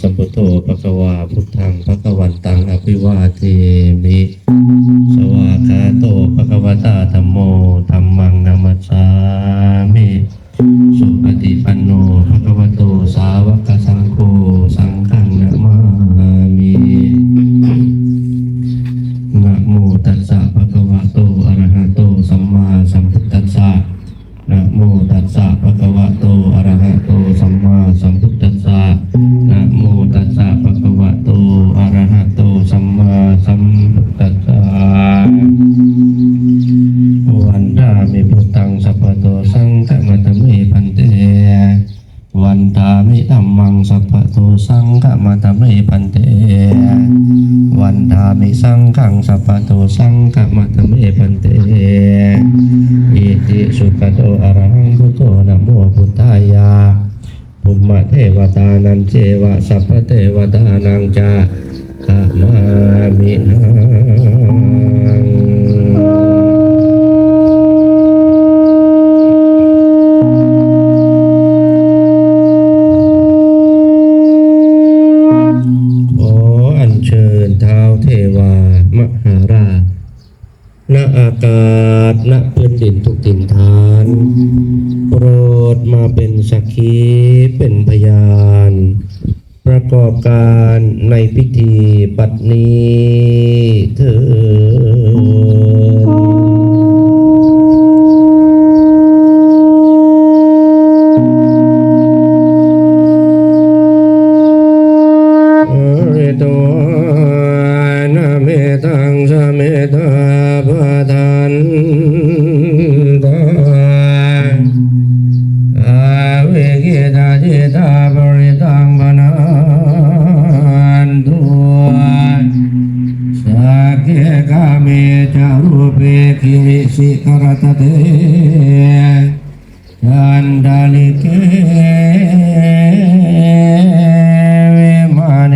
สัมพุทโธภควาพุทธังภควันตังอภิวาเทมิ สวาคาโตภควตาธัมโมธัมมังนามัสสามิ สุปฏิปันโนภควโตสาวกสังโฆ สังฆมัตตมิพันเตอิติสุขโตอรหังพุทโธนะโมพุทธายาภุมมะเทวตานันเจวะสัพพเทวตานังจา กิสิกรตเตจันดาลิเกวมาเน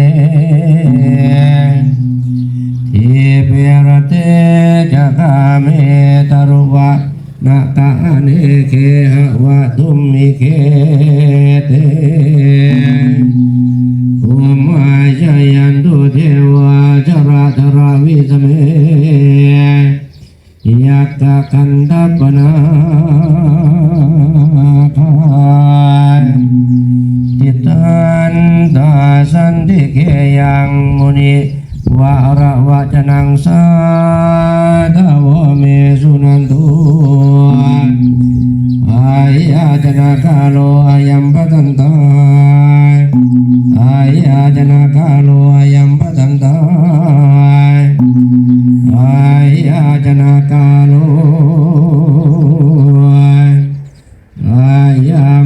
ทิเปรเตจักาเมตรุวะนาตาเนเคหะวะตุมมิเคเต ตะกันดัปนา อ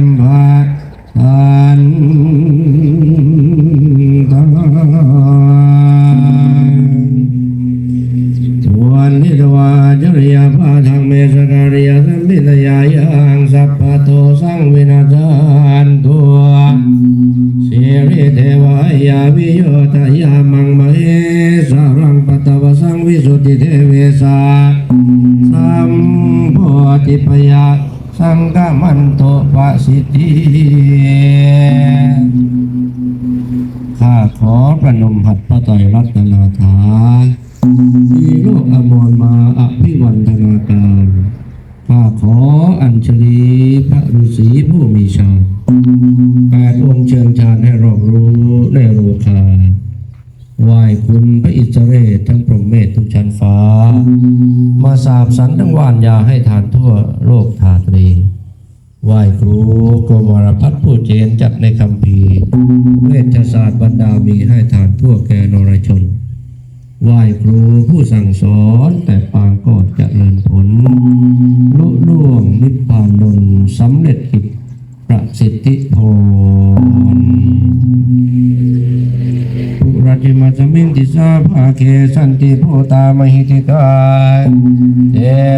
ประนมหัตถ์พระไตรรัตนาถามีโลกอมรมาอภิวันธนาการข้าขออัญชลีพระฤาษีผู้มีฌาแปดองค์เชิญฌานให้รอบรู้ในโลคาไหว้คุณพระอิสเรศทั้งพรหมเมธทุกชั้นฟ้า มาสาบสันทั้งวานยาให้ทานทั่วโลกธาตุรีไหว้ครูโกมวรพัฒน์ผู้เจนจัดในคำพี วชศาสตร์บรรดามีให้ทานทั่วแกนรชน ไหว้ครูผู้สั่งสอนแต่ปางก็เจะเริญผลลุล่วงนิพพานนนสำเร็จกิจประสิทธิพร ราจิมัสมิงติสาภาเคสันติโพตามหิติกาเต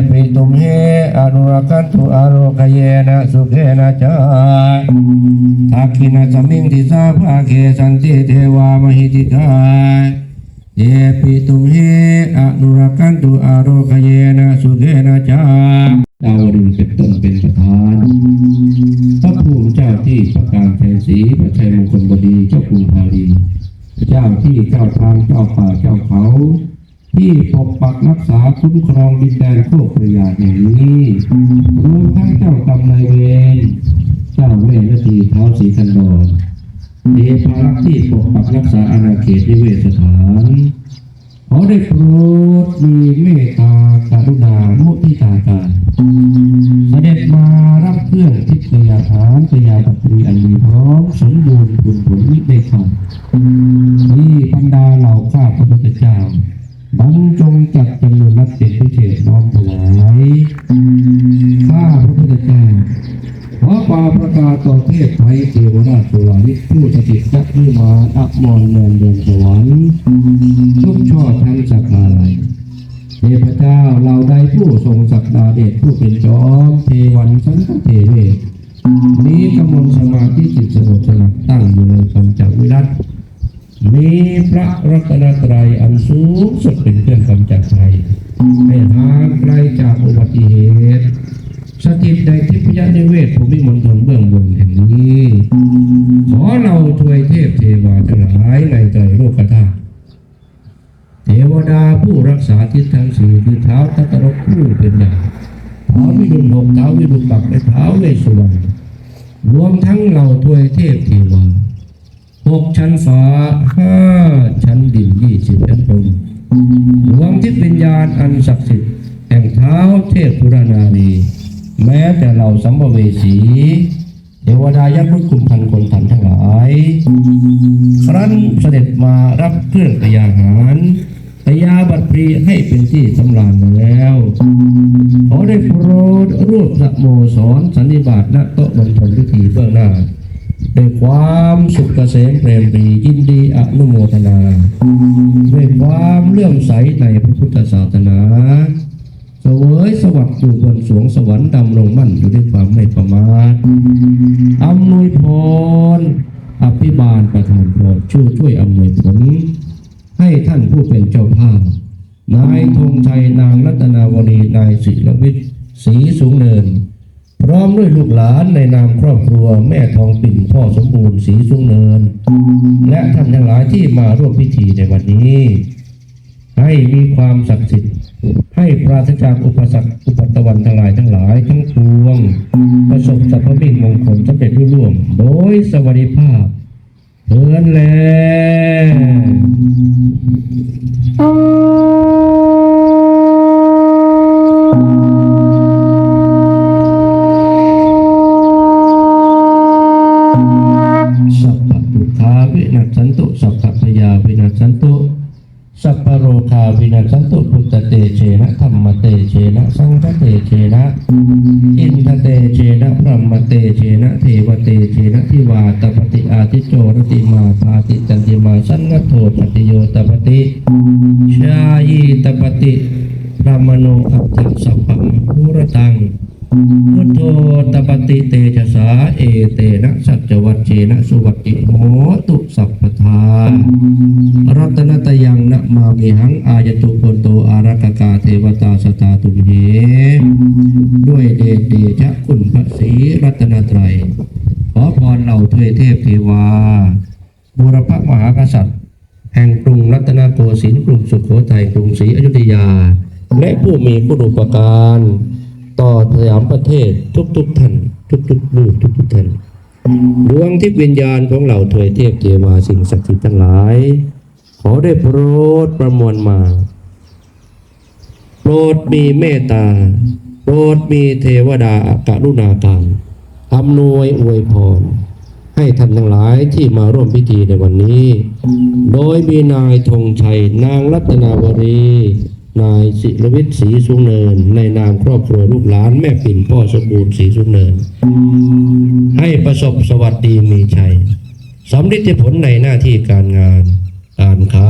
ปิตุมเหอนุรักันตุอารคเยนะสุเขนะจาทักขินะสมิงติสาภาเคสันติเทวามหิติกาเตปิตุมเหอนุรักันตุอารคเยนะสุเขนะจาดาวดึงเป็นต้นเป็นประธานพระภูมิเจ้าที่ประการแทนสีพระชัยมงคลบดี จ้าที่เจ้าทางเจ้าป่าเจ้าเขา ที่ปกปักรักษาคุ้มครองดินแดนโคกประยาแห่งนี้รวมทั้งเจ้ากรรมนายเวรเจ้าแม่นาทีเท้าสีกันดอนเดชารักษ์ที่ปกปักรักษาอาณาเขตนิเวศสถานขอได้โปรดมีเมตตากรุณาโมทิตาการเสด็จมารับเครื่องทิพยาหารพยาบัตรีอันมีพร้อมสมบูรณ์บุญผลนิได้คำ พเจ้าเราได้ผู้ทรงศักดาเดชผู้เป็นจอมเทวันสันเทเวศมีกำมลสมาธิจิตสงบสงัดตั้งอยู่ในคำจักรวิรัตมีพระรัตนตรัยอันสูงสุดเป็นเครื่องกำจัดภัยให้ห่างไกลจากอุบัติเหตุสถิตในทิพยนิเวศภูมิมณฑลเบื้องบนแห่งนี้ ขอเราทวยเทพเทวาทั้งหลายในใจโลกธาตุ เทวดาผู้รักษาทิศทั้งสี่คือเท้าตัตรกผู้เป็นใหญ่เท้าวิรุณหกเท้าวิรุณบักและเท้าเวสสุวรรณรวมทั้งเราทวยเทพเทวาหกชั้นฟ้าห้าชั้นดินยี่สิบชั้นพรมรวมทิพย์วิญญาณอันศักดิ์สิทธิ์แห่งเท้าเทพพุรานารีแม้แต่เราสัมภเวสีเทวดายักษ์รุกคุมพันคนทันทั้งหลาย ครั้นเสด็จมารับเครื่องตยาหาร ตยาบัตรีให้เป็นที่สำราญแล้วขอได้โปรดรูปสโมสรสันนิบาตณโต๊ะบนทนพิธีเบื้องหน้าด้วยความสุขเกษมเปรมปรียินดีอนุโมทนาด้วยความเลื่อมใสในพระพุทธศาสนาเสวยสวัสดิ์อยู่บนสวงสวรรค์ดำรงมั่นอยู่ด้วยความไม่ประมาทอำนวยพรอภิบาลประทานพรช่วยช่วยอำนวยผล ให้ท่านผู้เป็นเจ้าภาพ นายธงชัยนางรัตนาวดีนายศิรวิทย์ศรีสูงเนิน พร้อมด้วยลูกหลานในนามครอบครัวแม่ทองปิ่นพ่อสมบูรณ์ศรีสูงเนิน และท่านทั้งหลายที่มาร่วมพิธีในวันนี้ ให้มีความศักดิ์สิทธิ์ให้ปราศจากอุปสรรคอุปตวันทั้งหลายทั้งหลายทั้งปวง ประสบสัพพมิ่งมงคลสำเร็จรุ่วงโดยสวัสดิภาพ เทินแล้สัพพะทุกขาวินาสันตุสัพพะพยาวินาสันตุ สัพพโรคาวินัสตุพุทธเตเชนะธรรมเตเชนะสังฆเตเชนะอินทเตเชนะพรหมเตเชนะเทวเตเชนะทิวาตปฏิอาทิโจรติมาภาติจันติมาสังฆโทปฏิโยตปฏิชายีตปฏิพระมโนอัตถสัพพมภูรตังพุทโธตปฏิเตชะสาเอเตนะสัจวัจเจนะสุวัติโหตุสัพพทา มามิหังอายตุโพโตอารักกาเทวตาสตาตุมเหด้วยเดชเดชะคุณพระศรีรัตนตรัย ขอพรเหล่าเทวเทพเทวาบุรพมหากษัตริย์ แห่งกรุงรัตนโกสินทร์กรุงสุโขทัยกรุงศรีอยุธยา และผู้มีคุณอุปการ ต่อสยามประเทศทุกๆท่านทุกๆลูกทุกๆท่านดวงทิพย์วิญญาณของเหล่าถวเทพเทวาสิ่งศักดิ์สิทธิ์ทั้งหลาย อได้โปรดประมวลมา โปรดมีเมตตา โปรดมีเทวดากรุณาการอำนวยอวยพร ให้ท่านทั้งหลายที่มาร่วมพิธีในวันนี้ โดยมีนายธงชัย นางรัตนาวรี นายศิรวิทย์ศรีสุงเนิน ในนามครอบครัวลูกหลานแม่ปิ่นพ่อสมบูรณ์ศรีสุงเนิน ให้ประสบสวัสดีมีชัยสำลิดผลในหน้าที่การงาน การค้า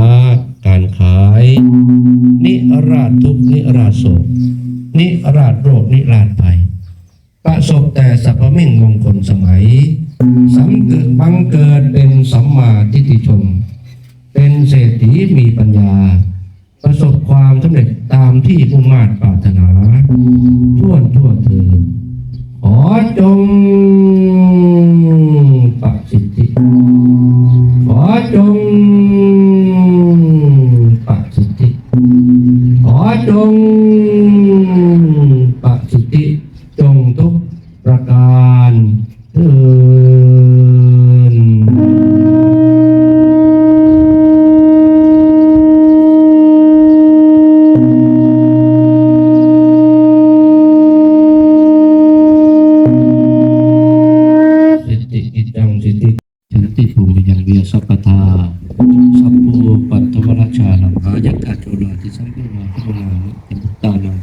nung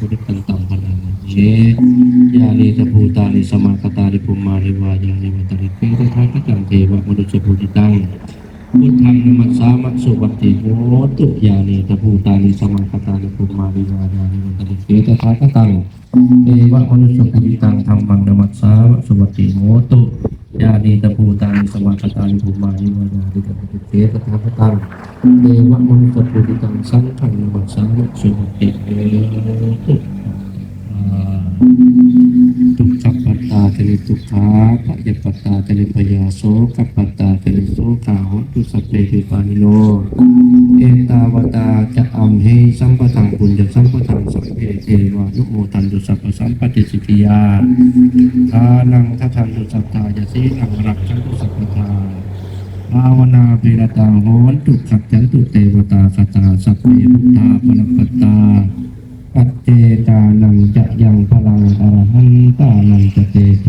พุทธกันตังพลังเยยานิตะภูตานิสมาคตานิภูมานิวายานิวัตริเกตทัคจังเทวะมนุษย์ภูติตังพุทธังนมัสสามะสุวัตติโหตุยานิตะภูตานิสมังคตานิภูมาวิวายานิวัตริเกตถาคตังเอวะมนุสสภูติตังธรรมังนมัสสามะสุวัตติโหตุ ภูตานิสมังคตานิภูมาวิวายานิวันตริเตถาคตังเอวะมนุสสภูติตังสังฆังนมัสสามะสุวัตติโหตุอ่าทุกขาเตลิทุกขาปะยปัตตาเตลิปยาโสกปปัตตาเตลิโสกาหุตุสัพเพติปานิโน เอตาวตาจะอัมเหสัมปทังปุญญสัมปทังสัพเพเทวานุโมทันตุสัพพสัมปติสิกิยาทานังทัทันตุสัพทายาสีนังรักขันตุสัพพทาภาวนาเปรตังโหนตุขัดจันตุเทวตาคตาสัพเพพุทธาปรปัตตา ปัจเจตานังจะยังพลังอรหันตานังจะเตเท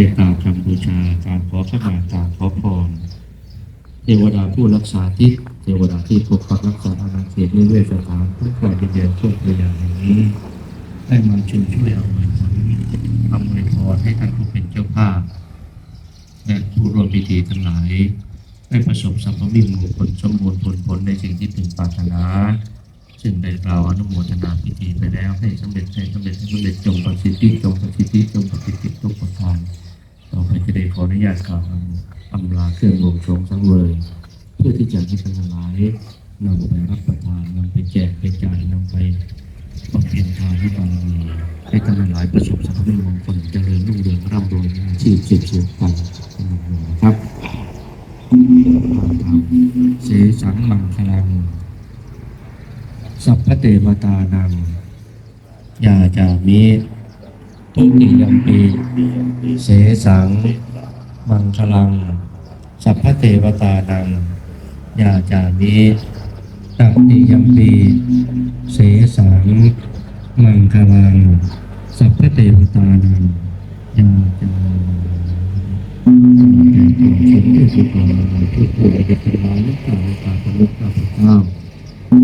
ในตามคำบูชาการขอขมาการขอพร เทวดาผู้รักษาทิศเทวดาที่ปกปักรักษาอาณาเขตนิเวศสถานทุกฝ่ายเป็นเดือนช่วงตัวอย่างนี้ ได้มาช่วยช่วยเอาไว้ผลอำนวยพรให้ท่านผู้เป็นเจ้าภาพและผู้ร่วมพิธีทั้งหลายได้ประสบสัมภวิมงคลสมบูรณ์ผลผลในสิ่งที่พึงปรารถนาซึ่งได้กล่าวอนุโมทนาพิธีไปแล้วให้สำเร็จให้สำเร็จให้สำเร็จจงประสิทธิจงประสิทธิจงประสิทธิทุกประการ ต่อไปจะได้ขออนุญาตกล่าวอำลาเครื่องบวงสรงสังเวยเพื่อที่จะให้ท่านหลายนำไปรับประทานนำไปแจกไปจ่ายนำไปบำเพ็ญทานที่บารมีให้ท่านหลายประสบสัมภวิมงคลเจริญรุ่งเรืองร่ำรวยมีอาชีพสืบสืบไปเป็นหนึ่งนะครับเสสังมังคลังสัพพเทวตานังยาจามิ ทุติยมปีเสสัง มังคลัง สัพพเทวตานังยาจามิตัติยมปีเสสัง มังคลัง สัพพเทวตานังยาจามิคนที่สุดของเราทุกคนจะเป็นร้ายและกล่าวตาพระลูกข้าพเจ้าข อ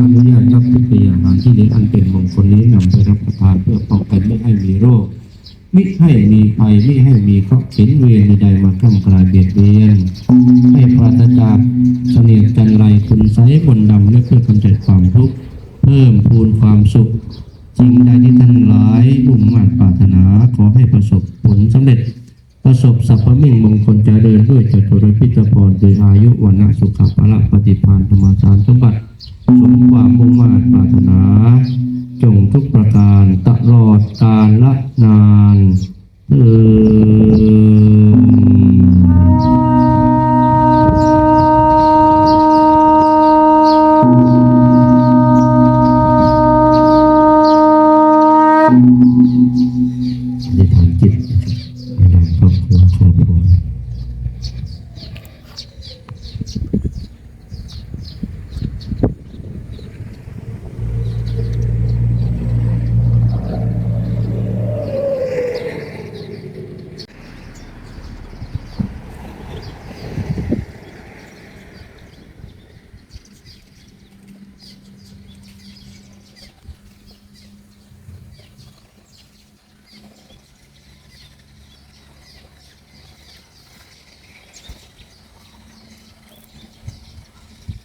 อนุญาตรับทุกอย่างอาหารที่นี้อันเป็นมงคลนี้นำไปรับประทานเพื่อป้องกันไม่ให้มีโรคไม่ให้มีภัยไม่ให้มีเคราะห์เข็นเวรใดๆมาก้ำกลายเบียดเบียนให้ปราศจากเสนียดจันไรคุณไซบนดำและเพื่อกำจัดความทุกข์เพิ่มพูนความสุขสิ่งใดที่ท่านหลายมุ่งมั่นปรารถนาขอให้ประสบผลสำเร็จ ประสบสัพพมิ่งมงคลเจริญด้วยจตุรพิจพรโดยอายุวันนะสุขภาละปฏิพานธรรมสารสมบัติสมความมุ่งมา่ปรารถนา จงทุกประการตลอดกาลละนานเออธิษฐานจิตนะครับให้นำครอบครัวครอบครัว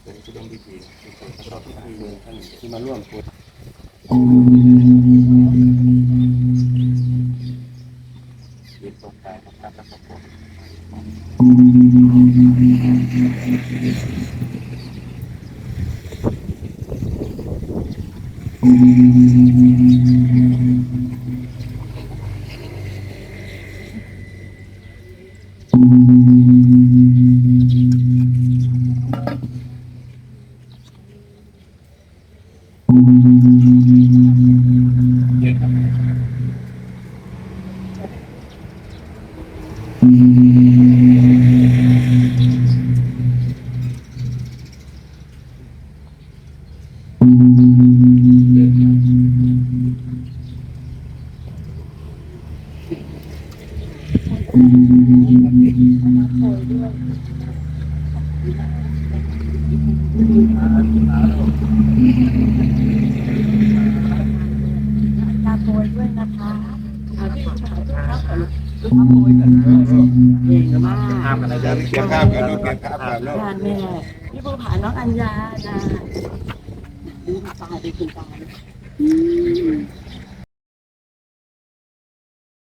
ข จะเป็น พิธีประกอบพิธีท่านที่มาร่วมพูดยืนตรงกลางนะครับแล้วก็พูดเย ตาโปรยด้วยนะคะที่ผ่านมาครับคือข้ามโปรยกันเยี่ยมมอะเก็บภากันลูกเก็บภาพกันลูกงานแม่ พี่ภูผาน้องอัญญาจ้าดูตาดีคุณตา